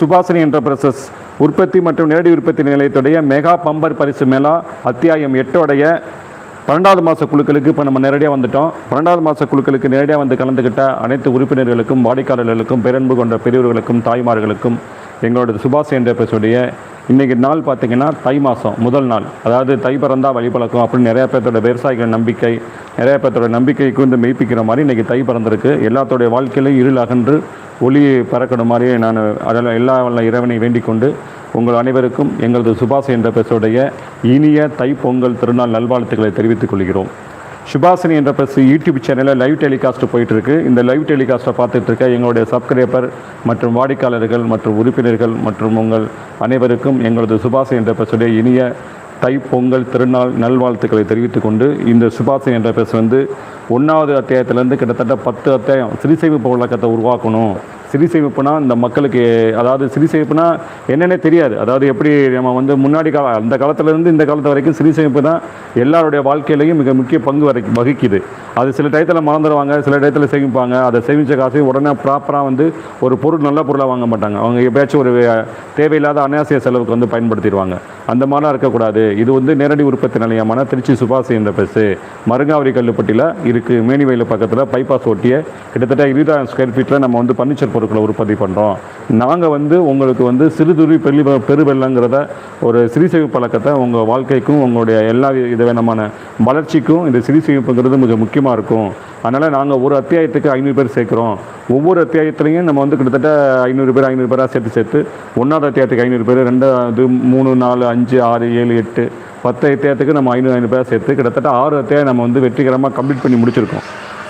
Subhashini enterprises உற்பத்தி மற்றும் நேரடி உற்பத்தி நிலையத்துடைய மெகா பம்பர் பரிசு மேலா அத்தியாயம் எட்டோடைய பன்னெண்டாவது மாத குழுக்களுக்கு இப்போ நம்ம நேரடியாக வந்துட்டோம். பன்னெண்டாவது மாத குழுக்களுக்கு நேரடியாக வந்து கலந்துக்கிட்ட அனைத்து உறுப்பினர்களுக்கும் வாடிக்கையாளர்களுக்கும் பேரன்பு கொண்ட பெரியவர்களுக்கும் தாய்மார்களுக்கும் எங்களோட சுபாஷ் என்டர்பிரைஸுடைய இன்றைக்கி நாள் பார்த்தீங்கன்னா தை மாதம் முதல் நாள். அதாவது தை பிறந்தா வழிபழக்கம் அப்படின்னு நிறைய பேர்த்தோட விவசாயிகள் நம்பிக்கை நிறைய பேர்த்தோட நம்பிக்கைக்கு வந்து மெய்ப்பிக்கிற மாதிரி இன்றைக்கி தை பிறந்திருக்கு. எல்லாத்தோடைய வாழ்க்கையிலும் இருள் அகன்று ஒளி பறக்கணும் மாதிரி நான் அதில் எல்லா வல்ல இறைவனை வேண்டிக் கொண்டு உங்கள் அனைவருக்கும் எங்களது சுபாஷ் என்ற பேசுடைய இனிய தை பொங்கல் திருநாள் நல்வாழ்த்துக்களை தெரிவித்துக் கொள்கிறோம். சுபாஷினி என்ற பிரஸ் யூடியூப் சேனலில் லைவ் டெலிகாஸ்ட் போயிட்டுருக்கு. இந்த லைவ் டெலிகாஸ்ட்டை பார்த்துட்டு இருக்க எங்களுடைய சப்ஸ்கிரைபர் மற்றும் வாடிக்கையாளர்கள் மற்றும் உறுப்பினர்கள் மற்றும் உங்கள் அனைவருக்கும் எங்களது சுபாஷ் என்ற பிரசுடைய இனிய தை பொங்கல் திருநாள் நல்வாழ்த்துக்களை தெரிவித்துக் கொண்டு இந்த சுபாஷ் என்ற பேச வந்து ஒன்றாவது அத்தியாயத்திலேருந்து கிட்டத்தட்ட பத்து அத்தியாயம் சிறிசைவு வழக்கத்தை உருவாக்கணும். சிறிசேமிப்புனா இந்த மக்களுக்கு அதாவது சிறிசேமிப்புனா என்னென்னே தெரியாது. அதாவது எப்படி நம்ம வந்து முன்னாடி கால அந்த காலத்துலேருந்து இந்த காலத்து வரைக்கும் சிறிசேமிப்பு தான் எல்லாருடைய வாழ்க்கையிலையும் மிக முக்கிய பங்கு வரை வகிக்குது. அது சில டயத்தில் மறந்துடுவாங்க சில டயத்தில் சேமிப்பாங்க. அதை சேமித்த காசையும் உடனே ப்ராப்பராக வந்து ஒரு பொருள் நல்ல பொருளாக வாங்க மாட்டாங்க. அவங்க எப்பயாச்சும் ஒரு தேவையில்லாத அனாவசிய செலவுக்கு வந்து பயன்படுத்திடுவாங்க. அந்த மாதிரிலாம் இருக்கக்கூடாது. இது வந்து நேரடி உற்பத்தி நிலையமான திருச்சி சுபாஷ் என்ற பெருசு மருங்காவரி கல்லுப்பட்டியில் இருக்குது மேனிவயல் பக்கத்தில் பைபாஸ் ஒட்டிய கிட்டத்தட்ட இருபதாயிரம் ஸ்கொயர் ஃபீட்டில் நம்ம வந்து பர்னிச்சர் பொருட்களை உற்பத்தி பண்ணுறோம் நாங்கள் வந்து உங்களுக்கு வந்து சிறுதுளி பெரிய பெருவெள்ளங்கிறத ஒரு சிறுசேவி பழக்கத்தை உங்கள் வாழ்க்கைக்கும் உங்களுடைய எல்லா விதமான வளர்ச்சிக்கும் இந்த சிறுசேமிப்புங்கிறது கொஞ்சம் முக்கியமாக இருக்கும். அதனால் நாங்கள் ஒரு அத்தியாயத்துக்கு ஐநூறு பேர் சேர்க்குறோம். ஒவ்வொரு அத்தியாயத்துலையும் நம்ம வந்து கிட்டத்தட்ட ஐநூறு பேர் ஐநூறு பேராக சேர்த்து சேர்த்து ஒன்றாவது அத்தியாயத்துக்கு ஐநூறு பேர் ரெண்டாவது மூணு நாலு அஞ்சு ஆறு ஏழு எட்டு பத்து அத்தியாயத்துக்கு நம்ம ஐநூறு ஐநூறு பேராக சேர்த்து கிட்டத்தட்ட ஆறு அத்தியாயம் நம்ம வந்து வெற்றிகரமாக கம்ப்ளீட் பண்ணி முடிச்சிருக்கோம்.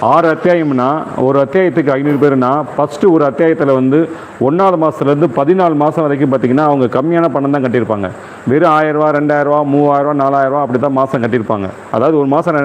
ஆறு அத்தியாயம்னா ஒரு அத்தியாயத்துக்கு ஐநூறு பேர்னா ஃபஸ்ட்டு ஒரு அத்தியாயத்தில் வந்து ஒன்றாவது மாதத்துலேருந்து பதினாலு மாதம் வரைக்கும் பார்த்திங்கன்னா அவங்க கம்மியான பணம் தான் கட்டியிருப்பாங்க. வெறும் ஆயிரரூவா ரெண்டாயிரரூவா மூவாயிரரூவா நாலாயிரரூவா அப்படி தான் மாதம் கட்டியிருப்பாங்க. அதாவது ஒரு மாதம்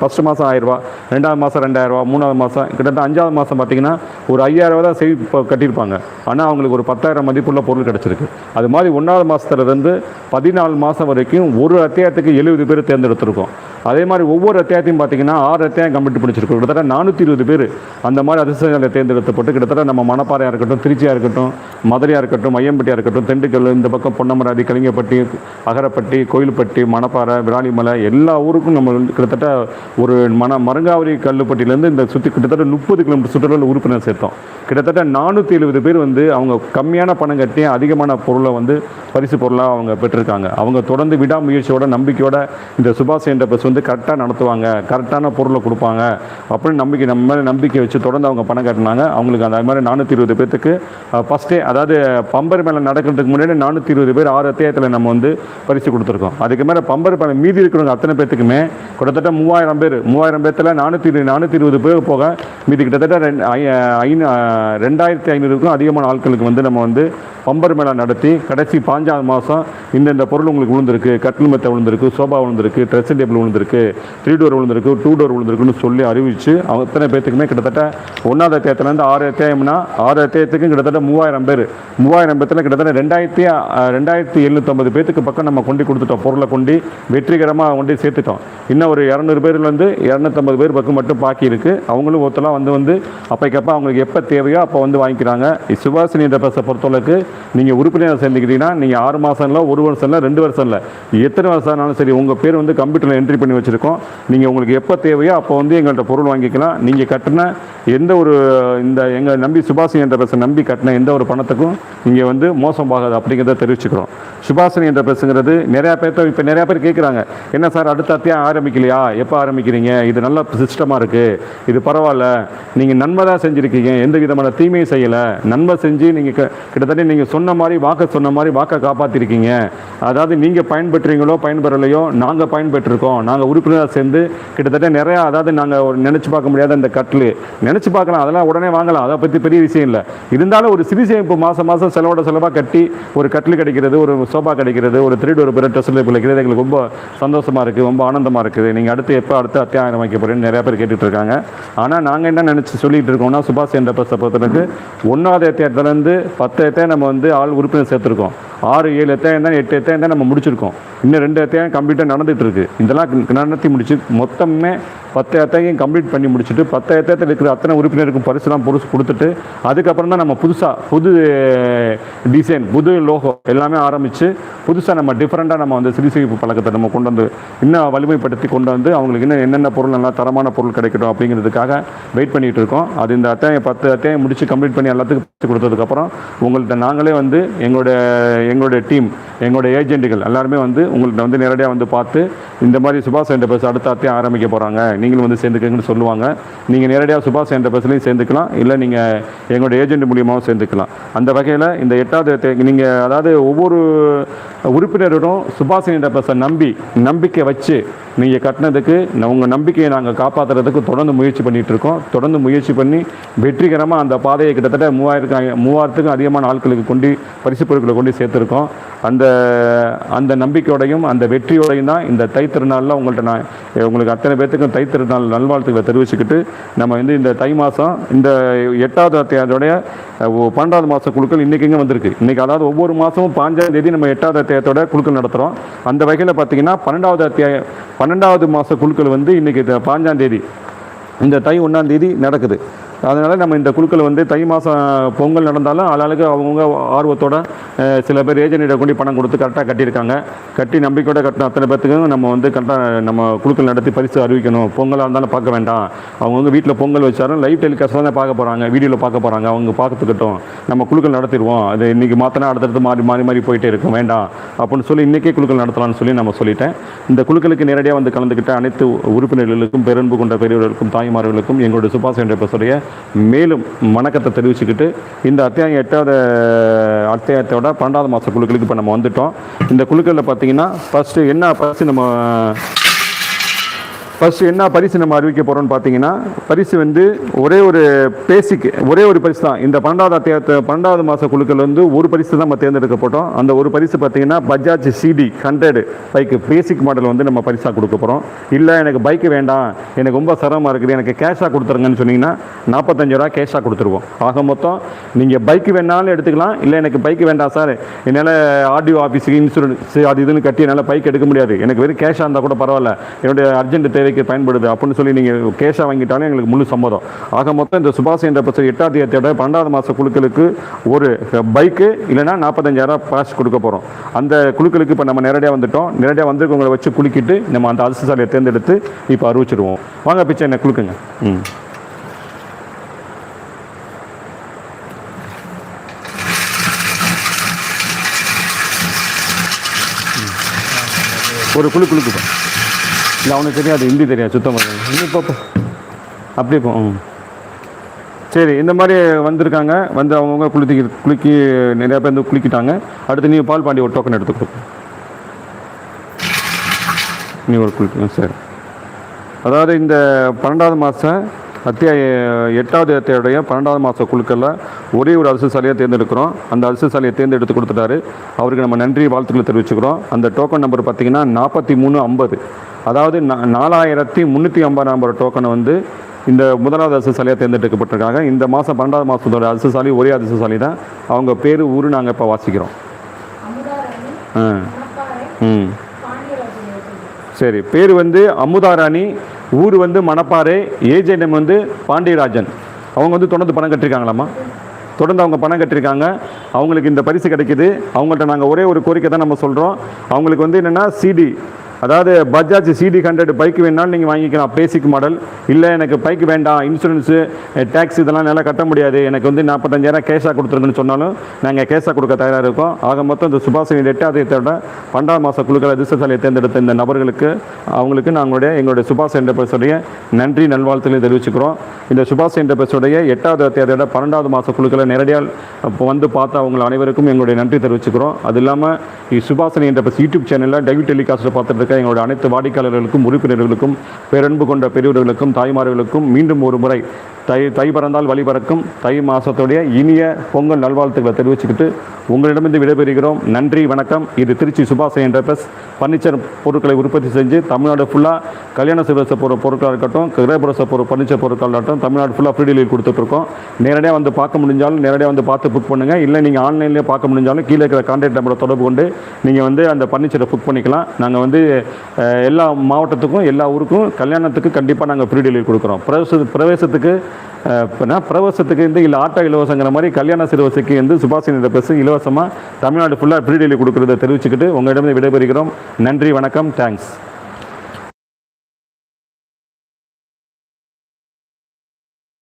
ஃபஸ்ட்டு மாதம் ஆயிரரூவா ரெண்டாவது மாதம் ரெண்டாயிரரூவா மூணாவது மாதம் கிட்டத்தட்ட அஞ்சாவது மாதம் பார்த்திங்கன்னா ஒரு ஐயாயிரரூவா தான் சேவ் கட்டியிருப்பாங்க. ஆனால் அவங்களுக்கு ஒரு பத்தாயிரம் மதிப்புள்ள பொருள் கிடச்சிருக்கு. அது மாதிரி ஒன்றாவது மாதத்துலேருந்து பதினாலு மாதம் வரைக்கும் ஒரு அத்தியாயத்துக்கு எழுபது பேர் தேர்ந்தெடுத்திருக்கோம். அதே மாதிரி ஒவ்வொரு அத்தியாயத்தையும் பார்த்தீங்கன்னா ஆறு அத்தியாயம் கம்ப்ளீட் பிடிச்சிருக்கோம் கிட்டத்தட்ட நானூற்றி இருபது பேர் அந்த மாதிரி அதிர்ஷ்டங்களை தேர்ந்தெடுத்தப்பட்டு கிட்டத்தட்ட நம்ம மணப்பாறையாக இருக்கட்டும் திருச்சியாக இருக்கட்டும் மதுரையாக இருக்கட்டும் மையம்பட்டியாக இருக்கட்டும் திண்டுக்கல் இந்த பக்கம் பொன்னமராதி கலிங்கப்பட்டி அகரப்பட்டி கோயில்பட்டி மணப்பாறை விராலிமலை எல்லா ஊருக்கும் நம்ம வந்து கிட்டத்தட்ட ஒரு மன மருங்காவரி கல்லுப்பட்டியிலேருந்து இந்த சுற்றி கிட்டத்தட்ட முப்பது கிலோமீட்டர் சுற்றுலா உறுப்பினர் சேர்த்தோம். கிட்டத்தட்ட நானூற்றி எழுபது பேர் வந்து அவங்க கம்மியான பணம் கட்டி அதிகமான பொருளை வந்து பரிசு பொருளாக அவங்க பெற்றிருக்காங்க. அவங்க தொடர்ந்து விடாமுயற்சியோட நம்பிக்கையோட இந்த சுபாஷ் என்ற பஸ் வந்து கரெக்டாக நடத்துவாங்க. கரெக்டான பொருளை கொடுப்பாங்க. அப்படின்னு நம்பிக்கை நம்ம மேலே நம்பிக்கை வச்சு தொடர்ந்து அவங்க பணம் கட்டினாங்க. அவங்களுக்கு அந்த மாதிரி நானூற்றி இருபது பேர்த்துக்கு ஃபஸ்ட்டே அதாவது பம்பர் மேலே நடக்கிறதுக்கு முன்னாடி நானூற்றி இருபது பேர் ஆறு அத்தியாயத்தில் நம்ம வந்து பரிசு கொடுத்துருக்கோம். அதுக்கு மேலே பம்பர் மேலே மீதி இருக்கிறவங்க அத்தனை பேர்த்துக்குமே கிட்டத்தட்ட மூவாயிரம் பேர் மூவாயிரம் பேர்த்தில் நானூற்றி நானூற்றி இருபது பேர் போக மீதி கிட்டத்தட்ட ரெண்டு ஐ ஐநூ ரெண்டாயிரத்தி ஐநூறுக்கும் அதிகமான ஆட்களுக்கு வந்து நம்ம வந்து பம்பர் மேளா நடத்தி கடைசி பாஞ்சாவது மாதம் இந்தந்த பொருள் உங்களுக்கு விழுந்திருக்கு கட்டில் மெத்தை விழுந்திருக்கு சோபா விழுந்திருக்கு ட்ரெஸ்ஸிங் டேபிள் விழுந்திருக்கு த்ரீ டோர் விழுந்திருக்கு டூ டோர் விழுந்திருக்குன்னு சொல்லி அறிவித்து அத்தனை பேர்த்துக்குமே கிட்டத்தட்ட ஒன்றாவது அத்தியாயத்துலேருந்து ஆறு தேயம்னா ஆறு அத்தியாயத்துக்கும் கிட்டத்தட்ட மூவாயிரம் பேர். மூவாயிரம் பேர்த்தில் கிட்டத்தட்ட ரெண்டாயிரத்தி ரெண்டாயிரத்தி எழுநூற்றம்பது பேர்த்துக்கு பக்கம் நம்ம கொண்டு கொடுத்துட்டோம். பொருளை கொண்டு வெற்றிகரமாக கொண்டு சேர்த்துட்டோம். இன்னும் ஒரு இரநூறு பேரில் வந்து இரநூத்தம்பது பேர் பக்கம் மட்டும் பாக்கி இருக்குது அவங்களும் ஒருத்தலாம் வந்து வந்து அப்பைக்கப்போ அவங்களுக்கு எப்போ தேவையோ அப்போ வந்து வாங்கிக்கிறாங்க. சுபாஷினி என்ற பஸ்ஸை பொறுத்தளவுக்கு நீங்கள் உறுப்பினர் சேர்ந்துக்கிட்டீங்கன்னா நீங்கள் ஆறு மாதம் இல்லை ஒரு வருஷம் இல்லை ரெண்டு வருஷம் இல்லை. எத்தனை வருஷம் ஆனாலும் சரி உங்கள் பேர் வந்து கம்ப்யூட்டரில் என்ட்ரி பண்ணி வச்சுருக்கோம். நீங்கள் உங்களுக்கு எப்போ தேவையோ அப்போ வந்து எங்கள்கிட்ட பொருள் வாங்கிக்கலாம். நீங்கள் கட்டின எந்த ஒரு இந்த எங்கள் நம்பி சுபாஷினி என்ற பஸ்ஸை நம்பி கட்டின எந்த ஒரு பணத்துக்கும் நீங்கள் வந்து மோசம் ஆகாது அப்படிங்கிறத தெரிவிச்சுக்கிறோம். சுபாஷினி என்ற பஸ்ஸுங்கிறது நிறையா பேர்த்த இப்போ நிறையா பேர் கேட்குறாங்க என்ன சார் அடுத்த அத்தியாயம் ஆரம்பிக்கலையா? எப்போ ஆரம்பிக்கிறீங்க? இது நல்ல சிஸ்டமாக இருக்குது இது பரவாயில்ல. நீங்கள் நன்மை தான் செஞ்சுருக்கீங்க. எந்த விதமான தீமையும் செய்யலை. நன்மை செஞ்சு நீங்கள் கிட்டத்தட்ட நீங்கள் சொன்ன மாதிரி வாக்க சொன்ன மாதிரி வாக்கை காப்பாற்றிருக்கீங்க அதாவது நீங்கள் பயன்பெற்றீங்களோ பயன்பெறலையோ நாங்கள் பயன்பெற்றிருக்கோம். நாங்கள் உறுப்பினராக சேர்ந்து கிட்டத்தட்ட நிறையா அதாவது நாங்கள் நினச்சி பார்க்க முடியாத இந்த கட்டில். நினச்சி பார்க்கலாம். அதெல்லாம் உடனே வாங்கலாம். அதை பற்றி பெரிய விஷயம் இல்லை. இருந்தாலும் ஒரு சிறு சேமிப்பு மாதம் மாதம் செலவோட செலவாக கட்டி ஒரு கட்டில் கிடைக்கிறது ஒரு சோபா கிடைக்கிறது ஒரு திருடு ஒரு பெரிய ட்ரெஸ்ஸில் கிடைக்கிறது எங்களுக்கு ரொம்ப சந்தோஷமாக இருக்குது ரொம்ப ஆனந்தமாக இருக்குது. நீங்கள் அடுத்து எப்போ அடுத்து அத்தியாயம் வைக்க போகிறேன்னு நிறையா பேர் கேட்டுட்டு இருக்காங்க. ஆனால் நாங்கள் என்ன நினச்சி சொல்லிகிட்டு இருக்கோம்னா சுபாஷ் என்ற பஸ்ஸை பொறுத்தவரைக்கு ஒன்றாவது அத்தியாயத்துலேருந்து பத்து அத்தியாயம் நம்ம வந்து ஆள் உறுப்பினர் சேர்த்துருக்கோம். ஆறு ஏழு அத்தியாயம் தான் எட்டு அத்தியாயம் தான் நம்ம முடிச்சிருக்கோம். இன்னும் ரெண்டு அத்தியாயம் கம்ப்ளீட்டாக நடந்துட்டு இருக்கு. இதெல்லாம் நடத்தி முடிச்சு மொத்தமே பத்து அத்தையும் கம்ப்ளீட் பண்ணி முடிச்சுட்டு பத்து அத்தையத்தில் இருக்கிற அத்தனை உறுப்பினருக்கும் பரிசுலாம் பொருசு கொடுத்துட்டு அதுக்கப்புறம் தான் நம்ம புதுசாக புது டிசைன் புது லோகோ எல்லாமே ஆரம்பித்து புதுசாக நம்ம டிஃப்ரெண்ட்டாக நம்ம வந்து சிறுசேமிப்பு பழக்கத்தை நம்ம கொண்டு வந்து இன்னும் வலிமைப்படுத்தி கொண்டு வந்து அவங்களுக்கு இன்னும் என்னென்ன பொருள் நல்லா தரமான பொருள் கிடைக்கட்டும் அப்படிங்கிறதுக்காக வெயிட் பண்ணிகிட்டு இருக்கோம். அது இந்த அத்தியாயம் பத்து அத்தியாயம் முடித்து கம்ப்ளீட் பண்ணி எல்லாத்துக்கும் பிரிச்சு கொடுத்ததுக்கப்புறம் உங்கள்கிட்ட நாங்களே வந்து எங்களுடைய எங்களுடைய டீம் எங்களுடைய ஏஜென்ட்டுகள் எல்லாருமே வந்து உங்கள்கிட்ட வந்து நேரடியாக வந்து பார்த்து இந்த மாதிரி சுபாஷ் என்ற பஸ் அடுத்த அத்தியாயம் ஆரம்பிக்க போகிறாங்க நீங்களும் வந்து சேர்ந்துக்கங்கன்னு சொல்லுவாங்க. நீங்கள் நேரடியாக சுபாஷ் என்ற பஸ்லையும் சேர்ந்துக்கலாம். இல்லை நீங்கள் எங்களுடைய ஏஜென்ட் மூலியமாகவும் சேர்ந்துக்கலாம். அந்த வகையில் இந்த எட்டாவது நீங்கள் அதாவது ஒவ்வொரு உறுப்பினரிடம் சுபாஷ் என்ற நம்பி நம்பிக்கை வச்சு நீங்கள் கட்டினதுக்கு உங்கள் நம்பிக்கையை நாங்கள் காப்பாற்றுறதுக்கு தொடர்ந்து முயற்சி பண்ணிட்டு இருக்கோம் தொடர்ந்து முயற்சி பண்ணி வெற்றிகரமாக அந்த பாதையை கிட்டத்தட்ட மூவாயிரத்துக்கு மூவாயிரத்துக்கும் அதிகமான ஆட்களுக்கு கொண்டு பரிசு பொருட்களை கொண்டு சேர்த்துருக்கோம். அந்த அந்த நம்பிக்கையோடையும் அந்த வெற்றியோடையும் தான் இந்த தை திருநாளில் உங்கள்கிட்ட நான் உங்களுக்கு அத்தனை பேர்த்துக்கும் தை திருநாள் நல்வாழ்த்துக்களை தெரிவிச்சுக்கிட்டு நம்ம வந்து இந்த தை மாதம் இந்த எட்டாவது அத்தியாயத்தோடைய பன்னெண்டாவது மாதம் குழுக்கள் இன்றைக்கிங்க வந்திருக்கு. இன்றைக்கி அதாவது ஒவ்வொரு மாதமும் பாஞ்சாம் தேதி நம்ம எட்டாவது அத்தியாயத்தோட குழுக்கள் நடத்துகிறோம் அந்த வகையில் பார்த்தீங்கன்னா பன்னெண்டாவது அத்தியாயம் பன்னெண்டாவது மாத குழுக்கள் வந்து இன்றைக்கி பாஞ்சாம் தேதி இந்த தை ஒன்றாம் தேதி நடக்குது. அதனால் நம்ம இந்த குழுக்கள் வந்து தை மாதம் பொங்கல் நடந்தாலும் ஆளாளுக்கு அவங்கவுங்க ஆர்வத்தோட சில பேர் ஏஜென்ட்டை கொண்டு பணம் கொடுத்து கரெக்டாக கட்டியிருக்காங்க. கட்டி நம்பிக்கையோட கட்டின அத்தனை பேர்த்துக்கும் நம்ம வந்து கரெக்டாக நம்ம குழுக்கள் நடத்தி பரிசு அறிவிக்கணும். பொங்கலாக இருந்தாலும் பார்க்க வேண்டாம். அவங்கவுங்க வீட்டில் பொங்கல் வச்சாலும் லைவ் டெலிகாஸ்ட் தானே பார்க்க போகிறாங்க வீடியோவில் பார்க்க போகிறாங்க அவங்க பார்த்துக்கிட்டோம் நம்ம குழுக்கள் நடத்திடுவோம். அது இன்றைக்கி மாற்றினா அடுத்தடுத்து மாறி மாறி மாறி போயிட்டே இருக்கும். வேண்டாம். அப்படின்னு சொல்லி இன்றைக்கே குழுக்கள் நடத்தலாம்னு சொல்லி நம்ம சொல்லிட்டேன். இந்த குழுக்களுக்கு நேரடியாக வந்து கலந்துக்கிட்ட அனைத்து உறுப்பினர்களுக்கும் பெருன்பு கொண்ட பெரியவர்களுக்கும் தாய்மார்களுக்கும் எங்களுடைய சுபாஷ் என்ற பேசுடைய மேலும் வணக்கத்தை தெரிவிச்சுக்கிட்டு இந்த அத்தியாயம் எட்டாவது அத்தியாயத்தோட பன்னெண்டாவது மாத குழுக்களுக்கு இப்போ நம்ம வந்துட்டோம். இந்த குழுக்களில் பார்த்தீங்கன்னா ஃபஸ்ட்டு என்ன ஃபஸ்ட்டு நம்ம ஃபஸ்ட்டு என்ன பரிசு நம்ம அறிவிக்க போகிறோம்னு பார்த்தீங்கன்னா பரிசு வந்து ஒரே ஒரு பேசிக் ஒரே ஒரு பரிசு தான். இந்த பன்னெண்டாவது அத்தியாயத்தை பன்னெண்டாவது மாத குழுக்கள் வந்து ஒரு பரிசு தான் நம்ம தேர்ந்தெடுக்கப்பட்டோம். அந்த ஒரு பரிசு பார்த்தீங்கன்னா Bajaj CT hundred bike basic model வந்து நம்ம பரிசாக கொடுக்க போகிறோம் இல்லை எனக்கு பைக்கு வேண்டாம். எனக்கு ரொம்ப சிரமமாக இருக்குது. எனக்கு கேஷாக கொடுத்துருங்கன்னு சொன்னீங்கன்னா நாற்பத்தஞ்சு ரூபா கேஷாக கொடுத்துருவோம். ஆக மொத்தம் நீங்கள் பைக்கு வேணாலும் எடுத்துக்கலாம். இல்லை எனக்கு பைக்கு வேண்டாம் சார். என்னால் ஆர்டிஓ ஆஃபீஸுக்கு இன்சூரன்ஸ் அது இதுன்னு கட்டி என்னால் பைக் எடுக்க முடியாது. எனக்கு வெறும் கேஷாக இருந்தால் கூட பரவாயில்ல. என்னுடைய அர்ஜென்ட் தேவைக்கு பயன்படுது அப்படின்னு சொல்லி நீங்கள் கேஷாக வாங்கிட்டாலும் எங்களுக்கு முழு சம்மதம். ஆக மொத்தம் இந்த சுபாஷ் என்ற பஸ் எட்டாவது தேதியோட பன்னெண்டாவது மாத குழுக்களுக்கு ஒரு பைக்கு இல்லைன்னா நாற்பத்தஞ்சாயிரம் பாஸ் கொடுக்க போகிறோம் அந்த குழுக்களுக்கு இப்போ நம்ம நேரடியாக வந்துட்டோம். நேரடியாக வந்திருக்கவங்களை வச்சு குலுக்கிட்டு நம்ம அந்த அதிர்ஷ்டசாலியை தேர்ந்தெடுத்து இப்போ அறிவிச்சிடுவோம் வாங்க பிச்சை என்ன குழுக்குங்க ம். ஒரு குழு குழுக்கு. இல்லை அவனுக்கு தெரியாது ஹிந்தி தெரியாது சுத்தமாக இன்னும் இப்போ அப்படி போ. சரி இந்த மாதிரி வந்திருக்காங்க. வந்து அவங்கவுங்க குளித்து குளிக்கி நிறையா பேர் வந்து குளிக்கிட்டாங்க. அடுத்து நீ பால் பாண்டி ஒரு டோக்கன் எடுத்து கொடுப்போம் நீ ஒரு குளிக்க சரி. அதாவது இந்த பன்னெண்டாவது மாதம் அத்தியாய எட்டாவது அத்தியாயுடைய பன்னெண்டாவது மாத குழுக்களில் ஒரே ஒரு அரசு சாலையை தேர்ந்தெடுக்கிறோம். அந்த அரசு சாலையை தேர்ந்தெடுத்து கொடுத்துட்டாரு. அவருக்கு நம்ம நன்றி வாழ்த்துக்களை தெரிவிச்சுக்கிறோம். அந்த டோக்கன் நம்பர் பார்த்தீங்கன்னா நாற்பத்தி மூணு ஐம்பது. அதாவது நா- நாலாயிரத்தி முந்நூற்றி ஐம்பது நம்பர் டோக்கனை வந்து இந்த முதலாவது அரசுசாலியாக தேர்ந்தெடுக்கப்பட்டிருக்காங்க. இந்த மாதம் பன்னெண்டாவது மாதத்தோட அரசுசாலி ஒரே அரசுசாலி தான். அவங்க பேர் ஊர் நாங்கள் இப்போ வாசிக்கிறோம். ஆ. ம். சரி பேர் வந்து அமுதாராணி ஊர் வந்து மணப்பாறை ஏஜென்டம் வந்து பாண்டியராஜன். அவங்க வந்து தொடர்ந்து பணம் கட்டிருக்காங்களாம்மா தொடர்ந்து அவங்க பணம் கட்டிருக்காங்க. அவங்களுக்கு இந்த பரிசு கிடைக்குது. அவங்கள்ட்ட நாங்கள் ஒரே ஒரு கோரிக்கை தான் நம்ம சொல்கிறோம் அவங்களுக்கு வந்து என்னென்னா சிடி அதாவது பஜாஜ் சிடி ஹண்ட்ரட் பைக் வேணாலும் நீங்கள் வாங்கிக்கலாம். பேசிக் மாடல் இல்லை எனக்கு பைக் வேண்டாம். இன்சூரன்ஸு டேக்ஸ் இதெல்லாம் நல்லா கட்ட முடியாது. எனக்கு வந்து நாற்பத்தஞ்சாயிரம் கேஷாக கொடுத்துருங்கன்னு சொன்னாலும் நாங்கள் கேஷாக கொடுக்க தயாராக இருக்கோம். ஆக மொத்தம் இந்த சுபாஷினி எட்டாவது பன்னெண்டாம் மாத குழுக்கள் அதிர்ஷ்டசாலையை தேர்ந்தெடுத்த இந்த நபர்களுக்கு அவங்களுக்கு நாங்களுடைய எங்களுடைய சுபாஷ் என்டர்பிரைஸுடைய நன்றி நல்வாழ்த்துக்களை தெரிவிச்சுக்கிறோம். இந்த சுபாஷ் என்டர்பிரைஸுடைய எட்டாவது தேதியோட பன்னெண்டாவது மாத குழுக்களை நேரடியாக இப்போ வந்து பார்த்து அவங்க அனைவருக்கும் எங்களுடைய நன்றி தெரிவிச்சுக்கிறோம். அது இல்லாமல் சுபாஷினி என்டர்பிரைஸ் யூடியூப் சேனலில் டைவ் டெலிகாஸ்ட்டில் பார்த்துட்டு இருக்க எங்களுடைய அனைத்து வாடிக்கையாளர்களுக்கும் உறுப்பினர்களுக்கும் பேரன்பு கொண்ட பெரியவர்களுக்கும் தாய்மார்களுக்கும் மீண்டும் ஒரு முறை தை தை பிறந்தால் வழி பறக்கும். தை மாதத்துடைய இனிய பொங்கல் நல்வாழ்த்துக்களை தெரிவிச்சுக்கிட்டு உங்களிடமிருந்து விடைபெறுகிறோம். நன்றி வணக்கம். இது திருச்சி சுபாஷ் என்டர்பிரஸ். பர்னிச்சர் பொருட்களை உற்பத்தி செஞ்சு தமிழ்நாடு ஃபுல்லாக கல்யாண சிவச பொருள் பொருட்களாக இருக்கட்டும் கிரகபுரச பொருள் பர்னிச்சர் பொருட்களாக இருக்கட்டும் தமிழ்நாடு ஃபுல்லாக ஃப்ரீ டெலிவரி கொடுத்துட்ருக்கோம். நேரடியாக வந்து பார்க்க முடிஞ்சாலும் நேரடியாக வந்து பார்த்து புக் பண்ணுங்கள் இல்லை நீங்கள் ஆன்லைன்லேயே பார்க்க முடிஞ்சாலும் கீழே இருக்கிற கான்டாக்ட் நம்பரை தொடர்பு கொண்டு நீங்கள் வந்து அந்த பர்னிச்சரை புக் பண்ணிக்கலாம். நாங்கள் வந்து எல்லா மாவட்டத்துக்கும் எல்லா ஊருக்கும் கல்யாணத்துக்கு கண்டிப்பாக நாங்கள் ஃப்ரீ டெலிவரி கொடுக்குறோம். பிரவேச பிரவேசத்துக்கு பிரவேசத்துக்கு வந்து இல்லை ஆட்டோ இலவசங்கிற மாதிரி கல்யாண சிறுவசுக்கு வந்து சுபாஷினி பஸ் இலவசமாக தமிழ்நாடு ஃபுல்லாக ஃப்ரீ டெலிவரி கொடுக்குறத தெரிவிச்சுக்கிட்டு உங்களிடம் விடைபெறுகிறோம். நன்றி வணக்கம் தேங்க்ஸ்